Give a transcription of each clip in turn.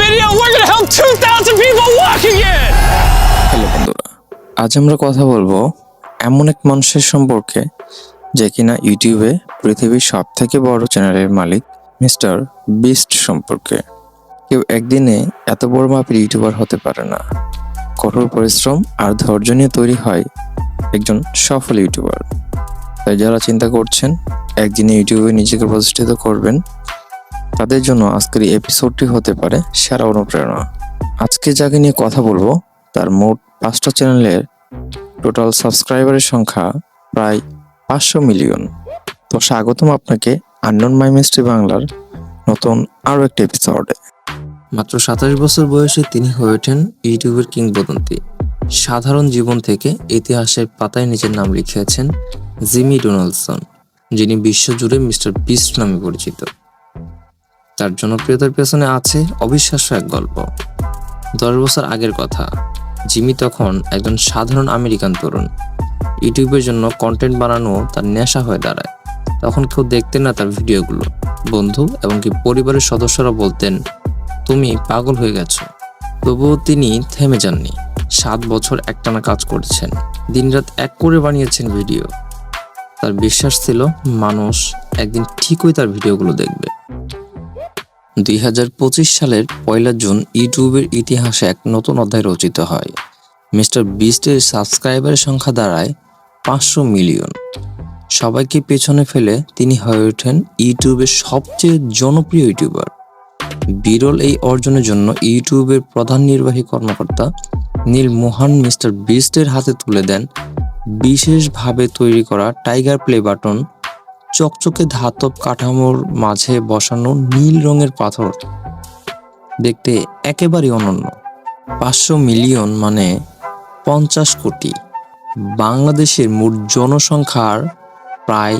video, we're gonna help 2,000 people walk again! Hello বন্ধুরা আজ আমরা কথা বলব এমন এক মানুষের সম্পর্কে যে কিনা ইউটিউবে পৃথিবীর সব থেকে বড় চ্যানেলের মালিক মিস্টার বিস্ট সম্পর্কে। কেউ একদিনে এত বড় মাপের ইউটিউবার হতে পারে না। কঠোর পরিশ্রম আর ধৈর্য নিয়ে তৈরি হয় একজন সফল ইউটিউবার। তাই যারা চিন্তা করছেন একদিনে ইউটিউবে নিজেকে প্রতিষ্ঠিত করবেন তাদের জন্য আজকের এপিসোডটি হতে পারে সেরা অনুপ্রেরণা। আজকে যাকে নিয়ে কথা বলব, তার মোট পাঁচটা চ্যানেলের টোটাল সাবস্ক্রাইবারের সংখ্যা প্রায় পাঁচশো মিলিয়ন। তো স্বাগতম আপনাকে আননোন মাই মিস্ট্রি বাংলার নতুন আরও একটি এপিসোডে মাত্র সাতাশ বছর বয়সে তিনি হয়ে ওঠেন ইউটিউবের কিংবদন্তি। সাধারণ জীবন থেকে ইতিহাসের পাতায় নিজের নাম লিখিয়েছেন জিমি ডোনাল্ডসন যিনি বিশ্বজুড়ে মিস্টার বিস্ট নামে পরিচিত। তার জনপ্রিয়তার পেছনে আছে অবিশ্বাস্য এক গল্প। দশ বছর আগের কথা, জিমি তখন একজন সাধারণ আমেরিকান তরুণ। ইউটিউবের জন্য কন্টেন্ট বানানো তার নেশা হয়ে দাঁড়ায়। তখন কেউ দেখতেন না তার ভিডিওগুলো। বন্ধু এবং কি পরিবারের সদস্যরা বলতেন, তুমি পাগল হয়ে গেছো। তবুও তিনি থেমে যাননি। সাত বছর একটানা কাজ করেছেন। দিনরাত এক করে বানিয়েছেন ভিডিও। তার বিশ্বাস ছিল মানুষ একদিন ঠিকই তার ভিডিওগুলো দেখবে। দুই হাজার পঁচিশ সালের পয়লা জুন ইউটিউবের ইতিহাসে এক নতুন অধ্যায় রচিত হয়। মিস্টার বিস্টের সাবস্ক্রাইবারের সংখ্যা দাঁড়ায় পাঁচশো মিলিয়ন। সবাইকে পেছনে ফেলে তিনি হয়ে ওঠেন ইউটিউবের সবচেয়ে জনপ্রিয় ইউটিউবার। বিরল এই অর্জনের জন্য ইউটিউবের প্রধান নির্বাহী কর্মকর্তা নীল মোহন মিস্টার বিস্টের হাতে তুলে দেন বিশেষভাবে তৈরি করা টাইগার প্লে বাটন চকচকে ধাতব কাঠামোর মাঝে বসানো নীল রঙের পাথর দেখতে একেবারেই অনন্য। পাঁচশো মিলিয়ন মানে পঞ্চাশ কোটি। বাংলাদেশের মোট জনসংখ্যার প্রায়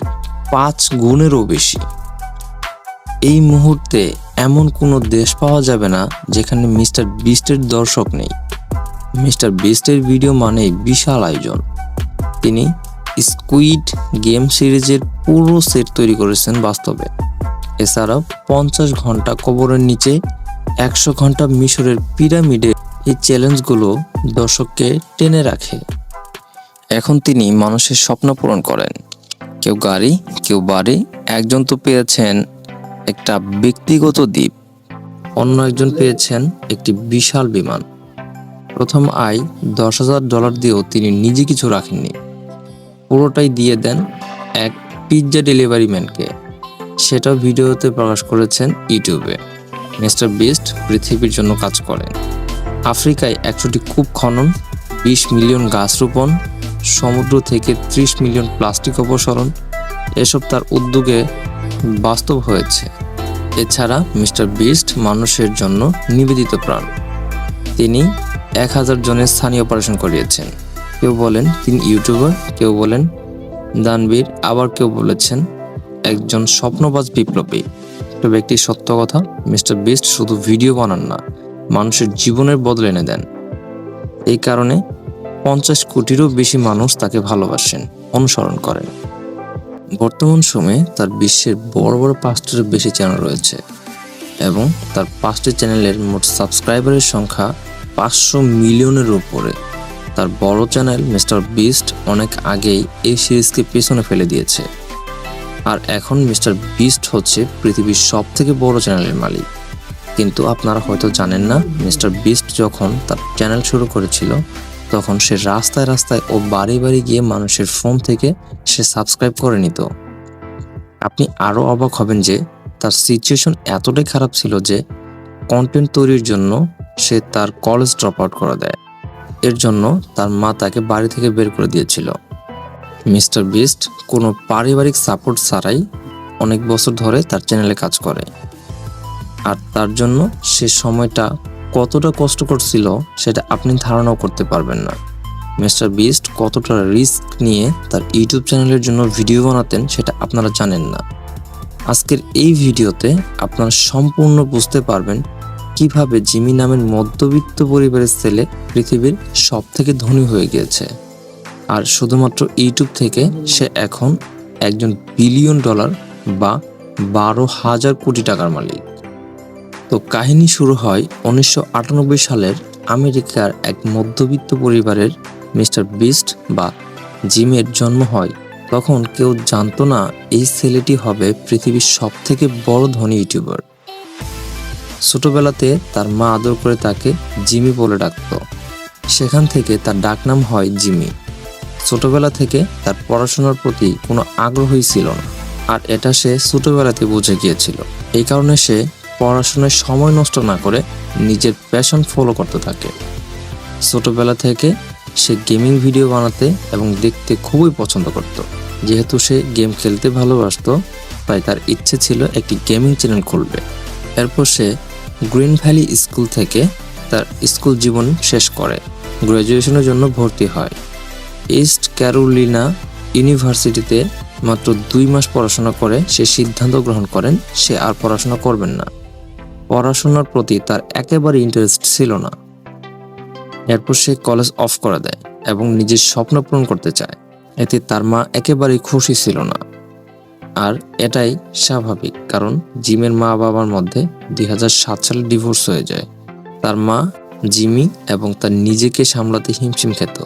পাঁচ গুণেরও বেশি। এই মুহূর্তে এমন কোনো দেশ পাওয়া যাবে না যেখানে মিস্টার বিস্টের দর্শক নেই। মিস্টার বিস্টের ভিডিও মানেই বিশাল আয়োজন। তিনি স্কুইড গেম সিরিজের পুরো সেট তৈরি করেছেন বাস্তবে। এছাড়াও পঞ্চাশ ঘণ্টা কবরের নিচে একশো ঘণ্টা মিশরের পিরামিডে এই চ্যালেঞ্জগুলো দর্শককে টেনে রাখে। এখন তিনি মানুষের স্বপ্ন পূরণ করেন। কেউ গাড়ি, কেউ বাড়ি, একজন তো পেয়েছেন একটা ব্যক্তিগত দ্বীপ, অন্য একজন পেয়েছেন একটি বিশাল বিমান। প্রথম আয় দশ হাজার ডলার দিয়েও তিনি নিজে কিছু রাখেননি। পুরোটাই দিয়ে দেন এক পিৎজা ডেলিভারি ম্যানকে। সেটাও ভিডিওতে প্রকাশ করেছেন ইউটিউবে। মিস্টার বিস্ট পৃথিবীর জন্য কাজ করেন। আফ্রিকায় একশোটি কূপ খনন, বিশ মিলিয়ন গাছ রোপণ, সমুদ্র থেকে ত্রিশ মিলিয়ন প্লাস্টিক অপসারণ, এসব তার উদ্যোগে বাস্তব হয়েছে। এছাড়া মিস্টার বিস্ট মানুষের জন্য নিবেদিত প্রাণ। তিনি এক হাজার জনের স্থানীয় অপারেশন করিয়েছেন। কেউ বলেন তিনি ইউটিউবার, কেউ বলেন দানবীর, আবার কেউ বলেছেন একজন স্বপ্নবাজ বিপ্লবী। তবে একটি সত্য কথা, মিস্টার বিস্ট শুধু ভিডিও বানান না, মানুষের জীবনের বদলে এনে দেন। এই কারণে পঞ্চাশ কোটিরও বেশি মানুষ তাকে ভালোবাসেন, অনুসরণ করেন। বর্তমান সময়ে তার বিশ্বের বড় বড় পাঁচটিরও বেশি চ্যানেল রয়েছে এবং তার পাঁচটি চ্যানেলের মোট সাবস্ক্রাইবারের সংখ্যা পাঁচশো মিলিয়নের উপরে। তার বড় চ্যানেল মিস্টার বিস্ট অনেক আগেই এই সিরিজকে পেছনে ফেলে দিয়েছে। আর এখন মিস্টার বিস্ট হচ্ছে পৃথিবীর সব থেকে বড় চ্যানেলের মালিক। কিন্তু আপনারা হয়তো জানেন না, মিস্টার বিস্ট যখন তার চ্যানেল শুরু করেছিল, তখন সে রাস্তায় রাস্তায় ও বাড়ি বাড়ি গিয়ে মানুষের ফোন থেকে সে সাবস্ক্রাইব করে নিত। আপনি আরও অবাক হবেন যে তার সিচুয়েশন এতটাই খারাপ ছিল যে কন্টেন্ট তৈরির জন্য সে তার কলেজ ড্রপ আউট করে দেয়। এর জন্য তার মা তাকে বাড়ি থেকে বের করে দিয়েছিল। মিস্টার বিস্ট কোনো পারিবারিক সাপোর্ট ছাড়াই অনেক বছর ধরে তার চ্যানেলে কাজ করে। আর তার জন্য সে সময়টা কতটা কষ্টকর ছিল সেটা আপনি ধারণাও করতে পারবেন না। মিস্টার বিস্ট কতটা রিস্ক নিয়ে তার ইউটিউব চ্যানেলের জন্য ভিডিও বানাতেন সেটা আপনারা জানেন না। আজকের এই ভিডিওতে আপনারা সম্পূর্ণ বুঝতে পারবেন কীভাবে জিমি নামের মধ্যবিত্ত পরিবারের ছেলে পৃথিবীর সব থেকে ধনী হয়ে গিয়েছে? আর শুধুমাত্র ইউটিউব থেকে সে এখন একজন বিলিয়ন ডলার বা বারো হাজার কোটি টাকার মালিক। তো কাহিনী শুরু হয় উনিশশো আটানব্বই সালের আমেরিকার এক মধ্যবিত্ত পরিবারের মিস্টার বিস্ট বা জিমের জন্ম হয়। তখন কেউ জানতো না এই ছেলেটি হবে পৃথিবীর সব থেকে বড় ধনী ইউটিউবার। ছোটবেলাতে তার মা আদর করে তাকে জিমি বলে ডাকতো। সেখান থেকে তার ডাকনাম হয় জিমি। ছোটবেলা থেকে তার পড়াশোনার প্রতি কোনো আগ্রহই ছিল না, আর এটা সে ছোটবেলাতে বুঝে গিয়েছিল। এই কারণে সে পড়াশোনায় সময় নষ্ট না করে নিজের প্যাশন ফলো করতে থাকে। ছোটবেলা থেকে সে গেমিং ভিডিও বানাতে এবং দেখতে খুবই পছন্দ করত। যেহেতু সে গেম খেলতে ভালোবাসতো, তাই তার ইচ্ছে ছিল একটি গেমিং চ্যানেল খুলবে। এরপর সে গ্রিন ভ্যালি স্কুল থেকে তার স্কুল জীবন শেষ করে। গ্র্যাজুয়েশনের জন্য ভর্তি হয়। ইস্ট ক্যারোলিনা ইউনিভার্সিটিতে মাত্র দুই মাস পড়াশোনা করে সে সিদ্ধান্ত গ্রহণ করেন, সে আর পড়াশোনা করবেন না। পড়াশোনার প্রতি তার একেবারে ইন্টারেস্ট ছিল না। এরপর সে কলেজ অফ করে দেয় এবং নিজের স্বপ্ন পূরণ করতে চায়। এতে তার মা একেবারেই খুশি ছিল না। আর এটাই স্বাভাবিক, কারণ জিমের মা বাবার মধ্যে দুই হাজার সাত সালে ডিভোর্স হয়ে যায়। তার মা জিমি এবং তার নিজেকে সামলাতে হিমশিম খেত।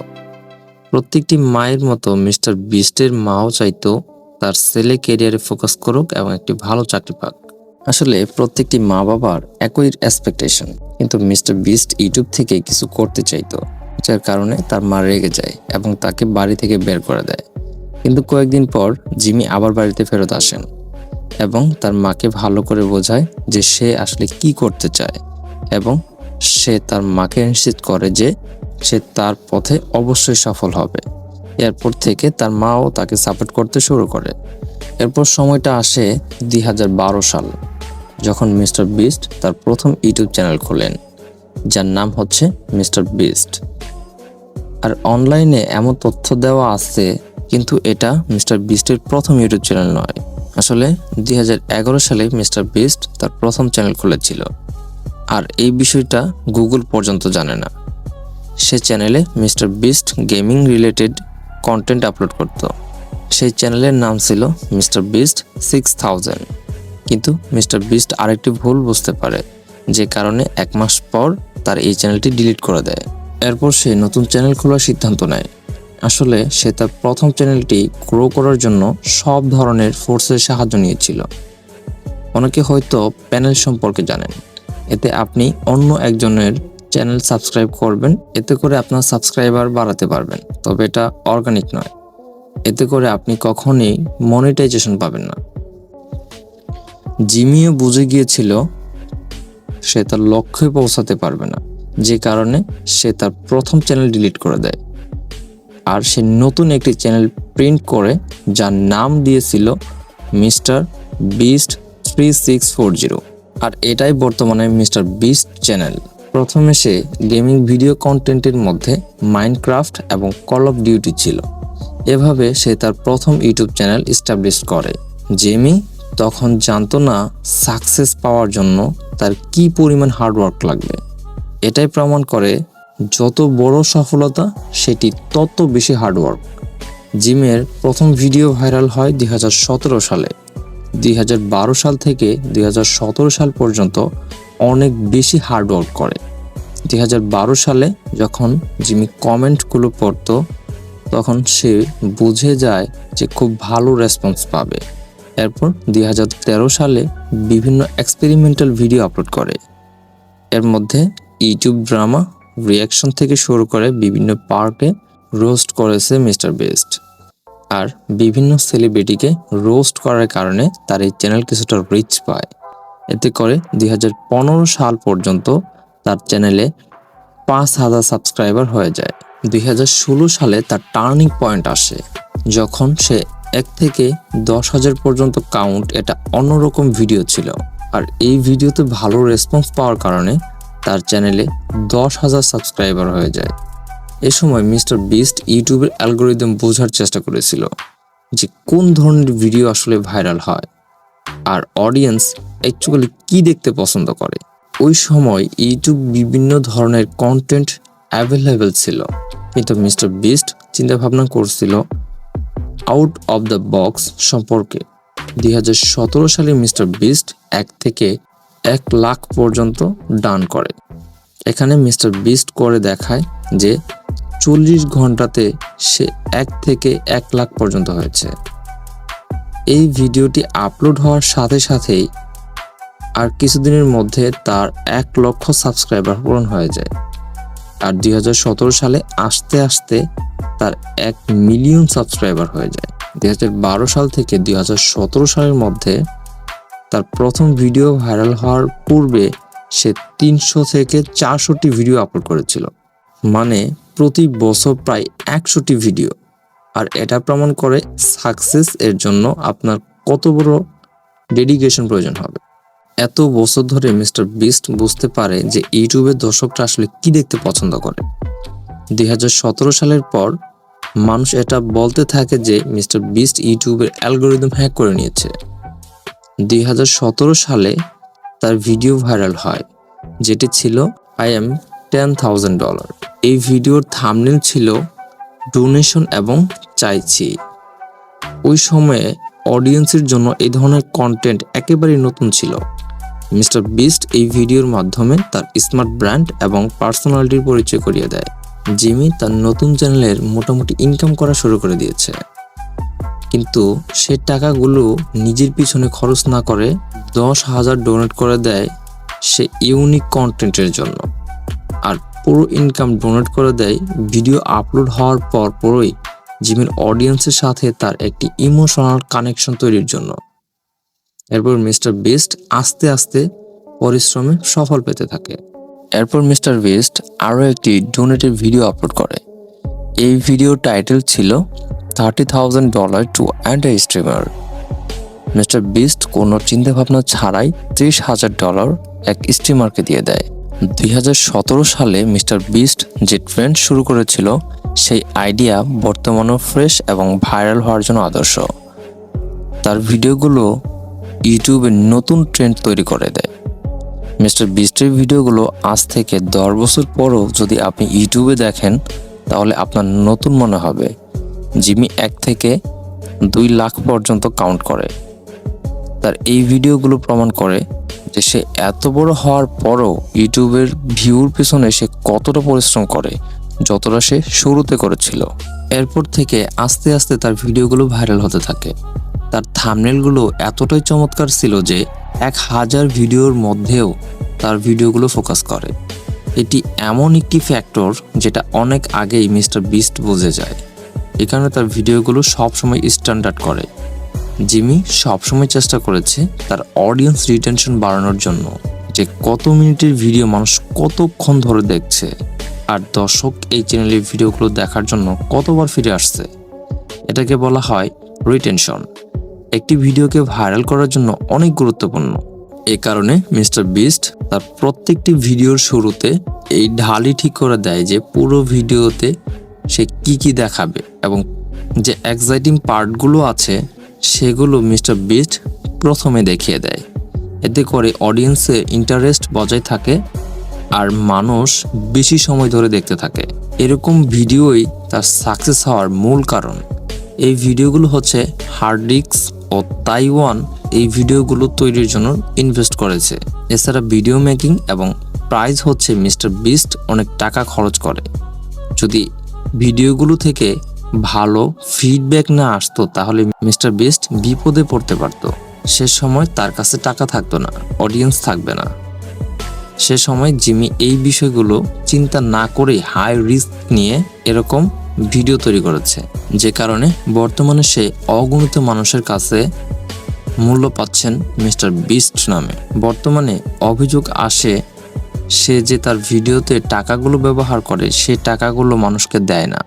প্রত্যেকটি মায়ের মতো মিস্টার বিস্টের মাও চাইতো তার ছেলে কেরিয়ারে ফোকাস করুক এবং একটি ভালো চাকরি পাক। আসলে প্রত্যেকটি মা বাবার একই এক্সপেকটেশন, কিন্তু মিস্টার বিস্ট ইউটিউব থেকে কিছু করতে চাইতো, যার কারণে তার মা রেগে যায় এবং তাকে বাড়ি থেকে বের করে দেয়। কিন্তু কয়েকদিন পর জিমি আবার বাড়িতে ফেরত আসেন এবং তার মাকে ভালো করে বোঝায় যে সে আসলে কি করতে চায় এবং সে তার মাকে নিশ্চিত করে যে সে তার পথে অবশ্যই সফল হবে। এরপর থেকে তার মাও তাকে সাপোর্ট করতে শুরু করে। এরপর সময়টা আসে দুই হাজার বারো সাল, যখন মিস্টার বিস্ট তার প্রথম ইউটিউব চ্যানেল খোলেন, যার নাম হচ্ছে মিস্টার বিস্ট। আর অনলাইনে এমন তথ্য দেওয়া আছে কিন্তু এটা মিস্টার বিস্টের প্রথম ইউটিউব চ্যানেল নয়। আসলে দুই হাজার এগারো সালে মিস্টার বিস্ট তার প্রথম চ্যানেল খুলেছিল। আর এই বিষয়টা গুগল পর্যন্ত জানে না। সে চ্যানেলে Mister Beast gaming related content upload করত। সেই চ্যানেলের নাম ছিল মিস্টার বিস্ট সিক্স থাউজেন্ড। কিন্তু মিস্টার বিস্ট আরেকটি ভুল বুঝতে পারে, যে কারণে এক মাস পর তার এই চ্যানেলটি ডিলিট করে দেয়। এরপর সে নতুন চ্যানেল খোলার সিদ্ধান্ত নেয়। আসলে সে তার প্রথম চ্যানেলটি গ্রো করার জন্য সব ধরনের ফোর্সের সাহায্য নিয়েছিল। অনেকে হয়তো প্যানেল সম্পর্কে জানেন। এতে আপনি অন্য একজনের চ্যানেল সাবস্ক্রাইব করবেন, এতে করে আপনার সাবস্ক্রাইবার বাড়াতে পারবেন। তবে এটা অর্গানিক নয়। এতে করে আপনি কখনোই মনিটাইজেশন পাবেন না। জিমিও বুঝে গিয়েছিল সে তার লক্ষ্যে পৌঁছাতে পারবে না। যে কারণে সে তার প্রথম চ্যানেল ডিলিট করে দেয়। আর সে নতুন একটি চ্যানেল প্রিন্ট করে, যার নাম দিয়েছিল Mister Beast three six four zero. আর এটাই বর্তমানে মিস্টার বিস্ট চ্যানেল। প্রথমে সে গেমিং ভিডিও কন্টেন্টের মধ্যে মাইনক্রাফট এবং কল অফ ডিউটি ছিল। এভাবে সে তার প্রথম ইউটিউব চ্যানেল এস্টাবলিশ করে। জেমি তখন জানতো না সাকসেস পাওয়ার জন্য তার কি পরিমাণ হার্ডওয়ার্ক লাগবে। এটাই প্রমাণ করে যত বড় সফলতা, সেটি তত বেশি হার্ডওয়ার্ক জিমের প্রথম ভিডিও ভাইরাল হয় দুই হাজার সতেরো সালে। দুই হাজার বারো সাল থেকে দুই হাজার সতেরো সাল পর্যন্ত অনেক বেশি হার্ডওয়ার্ক করে। দুই হাজার বারো সালে যখন জিমি কমেন্টগুলো পড়তো, তখন সে বুঝে যায় যে খুব ভালো রেসপন্স পাবে। এরপর দুই হাজার তেরো সালে বিভিন্ন এক্সপেরিমেন্টাল ভিডিও আপলোড করে। এর মধ্যে ইউটিউব ড্রামা রিয়াকশন থেকে শুরু করে বিভিন্ন পার্টে রোস্ট করেছে মিস্টার বেস্ট। আর বিভিন্ন সেলিব্রিটিকে রোস্ট করার কারণে তার এই চ্যানেল কিছুটা রিচ পায়। এতে করে দুই হাজার পনেরো সাল পর্যন্ত তার চ্যানেলে পাঁচ হাজার সাবস্ক্রাইবার হয়ে যায়। দুই হাজার ষোলো সালে তার টার্নিং পয়েন্ট আসে, যখন সে এক থেকে দশ হাজার পর্যন্ত কাউন্ট এটা অন্যরকম ভিডিও ছিল। আর এই ভিডিওতে ভালো রেসপন্স পাওয়ার কারণে তার চ্যানেলে দশ হাজার সাবস্ক্রাইবার হয়ে যায়। এ সময় মিস্টার বিস্ট ইউটিউবের অ্যালগোরিদম বোঝার চেষ্টা করেছিল যে কোন ধরনের ভিডিও আসলে ভাইরাল হয় আর অডিয়েন্স অ্যাকচুয়ালি কি দেখতে পছন্দ করে। ওই সময় ইউটিউব বিভিন্ন ধরনের কন্টেন্ট অ্যাভেলেবেল ছিল। কিন্তু মিস্টার বিস্ট চিন্তাভাবনা করছিল আউট অফ দ্য বক্স সম্পর্কে। দুই হাজার সতেরো সালে মিস্টার বিস্ট এক থেকে এক লাখ পর্যন্ত ডান করে। এখানে মিস্টার বিস্ট করে দেখায় যে চল্লিশ ঘন্টাতে সে এক থেকে এক লাখ পর্যন্ত হয়েছে। এই ভিডিওটি আপলোড হওয়ার সাথে সাথেই আর কিছুদিনের মধ্যে তার এক লক্ষ সাবস্ক্রাইবার পূরণ হয়ে যায়। আর দুই হাজার সতেরো সালে আস্তে আস্তে তার এক মিলিয়ন সাবস্ক্রাইবার হয়ে যায়। দুই হাজার বারো সাল থেকে দুই হাজার সতেরো সালের মধ্যে তার প্রথম ভিডিও ভাইরাল হওয়ার পূর্বে সে তিনশো থেকে চারশোটি ভিডিও আপলোড করেছিল। মানে প্রতি বছর প্রায় একশোটি ভিডিও। আর এটা প্রমাণ করে সাকসেস এর জন্য আপনার কত বড় ডেডিকেশন প্রয়োজন হবে। এত বছর ধরে মিস্টার বিস্ট বুঝতে পারে যে ইউটিউবের দর্শকরা আসলে কি দেখতে পছন্দ করে। দুই হাজার সতেরো সালের পর মানুষ এটা বলতে থাকে যে মিস্টার বিস্ট ইউটিউবের অ্যালগোরিদম হ্যাক করে নিয়েছে। দুই হাজার সতেরো সালে তার ভিডিও ভাইরাল হয়, যেটি ছিল I am ten thousand dollar এই ভিডিওর থামনেল ছিল ডোনেশন এবং চাইছি ওই সময়ে অডিয়েন্সের জন্য এই ধরনের কন্টেন্ট একেবারেই নতুন ছিল। মিস্টার বিস্ট এই ভিডিওর মাধ্যমে তার স্মার্ট ব্র্যান্ড এবং পার্সোনালিটির পরিচয় করিয়ে দেয় জিমি তার নতুন চ্যানেলের মোটামুটি ইনকাম করা শুরু করে দিয়েছে। কিন্তু সে টাকাগুলো নিজের পিছনে খরচ না করে দশ হাজার ডোনেট করে দেয় সে ইউনিক কন্টেন্টের জন্য। আর পুরো ইনকাম ডোনেট করে দেয় ভিডিও আপলোড হওয়ার পর পরই জিমের অডিয়েন্সের সাথে তার একটি ইমোশনাল কানেকশন তৈরির জন্য। এরপর মিস্টার বেস্ট আস্তে আস্তে পরিশ্রমে সফল পেতে থাকে। এরপর মিস্টার বেস্ট আরও একটি ডোনেটের ভিডিও আপলোড করে। এই ভিডিও টাইটেল ছিল thirty thousand dollar to and a streamer Mister Beast কোনো চিন্তাভাবনা ছাড়াই ত্রিশ হাজার ডলার এক স্ট্রিমারকে দিয়ে দেয়। দুই হাজার সতেরো সালে মিস্টার বিস্ট যে ট্রেন্ড শুরু করেছিল, সেই আইডিয়া বর্তমানেও ফ্রেশ এবং ভাইরাল হওয়ার জন্য আদর্শ। তার ভিডিওগুলো ইউটিউবে নতুন ট্রেন্ড তৈরি করে দেয়। মিস্টার বিস্টের ভিডিওগুলো আজ থেকে দশ বছর পরও যদি আপনি ইউটিউবে দেখেন, তাহলে আপনার নতুন মনে হবে। জিমি এক থেকে দুই লাখ পর্যন্ত কাউন্ট করে। তার এই ভিডিওগুলো প্রমাণ করে যে সে এত বড় হওয়ার পরও ইউটিউবের ভিউর পেছনে সে কতটা পরিশ্রম করে, যতটা সে শুরুতে করেছিল। এরপর থেকে আস্তে আস্তে তার ভিডিওগুলো ভাইরাল হতে থাকে। তার থামনেলগুলো এতটাই চমৎকার ছিল যে এক হাজার ভিডিওর মধ্যেও তার ভিডিওগুলো ফোকাস করে। এটি এমন একটি ফ্যাক্টর যেটা অনেক আগেই মিস্টার বিস্ট বুঝে যায়। এই কারণে তার ভিডিওগুলো সবসময় স্ট্যান্ডার্ড করে। জিমি সবসময় চেষ্টা করেছে তার অডিয়েন্স রিটেনশন বাড়ানোর জন্য যে কত মিনিটের ভিডিও মানুষ কতক্ষণ ধরে দেখছে আর দর্শক এই চ্যানেলের ভিডিওগুলো দেখার জন্য কতবার ফিরে আসছে। এটাকে বলা হয় রিটেনশন একটি ভিডিওকে ভাইরাল করার জন্য অনেক গুরুত্বপূর্ণ। এ কারণে মিস্টার বিস্ট তার প্রত্যেকটি ভিডিওর শুরুতে এই ঢালি ঠিক করে দেয় যে পুরো ভিডিওতে সে কি কি দেখাবে এবং যে এক্সাইটিং পার্টগুলো আছে, সেগুলো মিস্টার বিস্ট প্রথমে দেখিয়ে দেয়। এতে করে অডিয়েন্সের ইন্টারেস্ট বজায় থাকে আর মানুষ বেশি সময় ধরে দেখতে থাকে। এরকম ভিডিওই তার সাকসেস হওয়ার মূল কারণ। এই ভিডিওগুলো হচ্ছে হার্ড ডিস্ক ও তাইওয়ান এই ভিডিওগুলো তৈরির জন্য ইনভেস্ট করেছে। এছাড়া ভিডিও মেকিং এবং প্রাইজ হচ্ছে মিস্টার বিস্ট অনেক টাকা খরচ করে। যদি ভিডিওগুলো থেকে ভালো ফিডব্যাক না আসতো, তাহলে মিস্টার বিস্ট বিপদে পড়তে পারতো। সে সময় তার কাছে টাকা থাকতো না অডিয়েন্স থাকবে না। সে সময় জিমি এই বিষয়গুলো চিন্তা না করেই হাই রিস্ক নিয়ে এরকম ভিডিও তৈরি করেছে, যে কারণে বর্তমানে সে অগণিত মানুষের কাছে মূল্য পাচ্ছেন মিস্টার বিস্ট নামে। বর্তমানে অভিযোগ আসে সে যে তার ভিডিওতে টাকাগুলো ব্যবহার করে, সে টাকাগুলো মানুষকে দেয় না।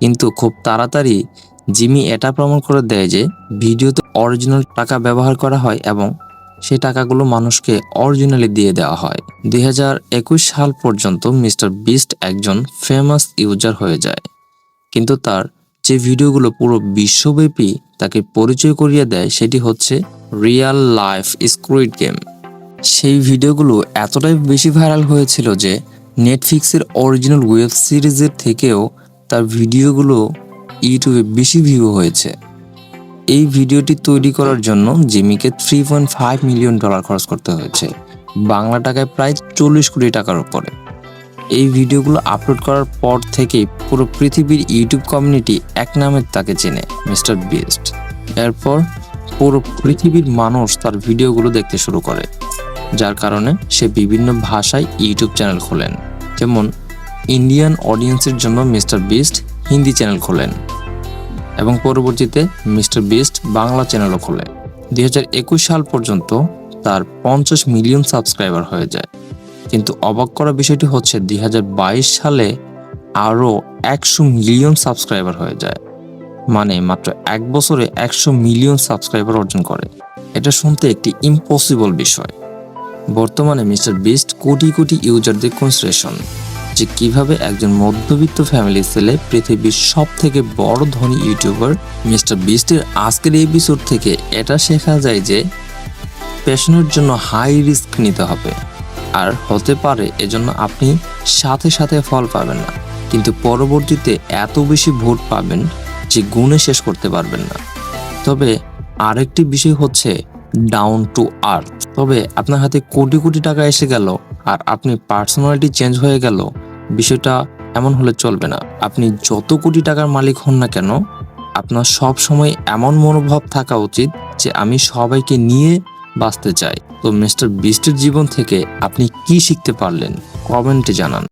কিন্তু খুব তাড়াতাড়ি জিমি এটা প্রমাণ করে দেয় যে ভিডিওতে অরিজিনাল টাকা ব্যবহার করা হয় এবং সেই টাকাগুলো মানুষকে অরিজিনালি দিয়ে দেওয়া হয়। দুই হাজার একুশ সাল পর্যন্ত মিস্টার বিস্ট একজন ফেমাস ইউজার হয়ে যায়। কিন্তু তার যে ভিডিওগুলো পুরো বিশ্বব্যাপী তাকে পরিচয় করিয়ে দেয়, সেটি হচ্ছে রিয়াল লাইফ স্কুইড গেম। সেই ভিডিওগুলো এতটাই বেশি ভাইরাল হয়েছিল যে নেটফ্লিক্সের অরিজিনাল ওয়েব সিরিজের থেকেও তার ভিডিওগুলো ইউটিউবে বেশি ভিউ হয়েছে। এই ভিডিওটি তৈরি করার জন্য জিমিকে three point five million dollar খরচ করতে হয়েছে। বাংলা টাকায় প্রায় চল্লিশ কোটি টাকার উপরে। এই ভিডিওগুলো আপলোড করার পর থেকেই পুরো পৃথিবীর ইউটিউব কমিউনিটি এক নামে তাকে চেনে মিস্টার বিস্ট এরপর পুরো পৃথিবীর মানুষ তার ভিডিওগুলো দেখতে শুরু করে। যার কারণে সে বিভিন্ন ভাষায় ইউটিউব চ্যানেল খোলেন। যেমন ইন্ডিয়ান অডিয়েন্সের জন্য মিস্টার বিস্ট হিন্দি চ্যানেল খোলেন এবং পরবর্তীতে মিস্টার বিস্ট বাংলা চ্যানেলও খোলে। দুই সাল পর্যন্ত তার পঞ্চাশ মিলিয়ন সাবস্ক্রাইবার হয়ে যায়। কিন্তু অবাক করা বিষয়টি হচ্ছে দুই হাজার বাইশ সালে আরও একশো মিলিয়ন সাবস্ক্রাইবার হয়ে যায়। মানে মাত্র এক বছরে একশো মিলিয়ন সাবস্ক্রাইবার অর্জন করে। এটা শুনতে একটি ইম্পসিবল বিষয়। বর্তমানে mister beast crore crore ইউজারদের consideration যে কীভাবে একজন মধ্যবিত্ত ফ্যামিলির ছেলে পৃথিবীর সব থেকে বড় ধনী ইউটিউবার মিস্টার বিস্টের আজকের এপিসোড থেকে এটা শেখা যায় যে প্যাশনের জন্য হাই রিস্ক নিতে হবে। আর হতে পারে এজন্য আপনি সাথে সাথে ফল পাবেন না। কিন্তু পরবর্তীতে এত বেশি ভোট পাবেন যে গুণে শেষ করতে পারবেন না। তবে আরেকটি বিষয় হচ্ছে ডাউন টু আর্থ তবে আপনার হাতে কোটি কোটি টাকা এসে গেল আর আপনি পার্সোনালিটি চেঞ্জ হয়ে গেল, বিষয়টা এমন হলে চলবে না। আপনি যত কোটি টাকার মালিক হন না কেন, আপনার সব সময় এমন মনোভাব থাকা উচিত যে আমি সবাইকে নিয়ে বাঁচতে চাই। তো মিস্টার বিস্টের জীবন থেকে আপনি কি শিখতে পারলেন? কমেন্টে জানান।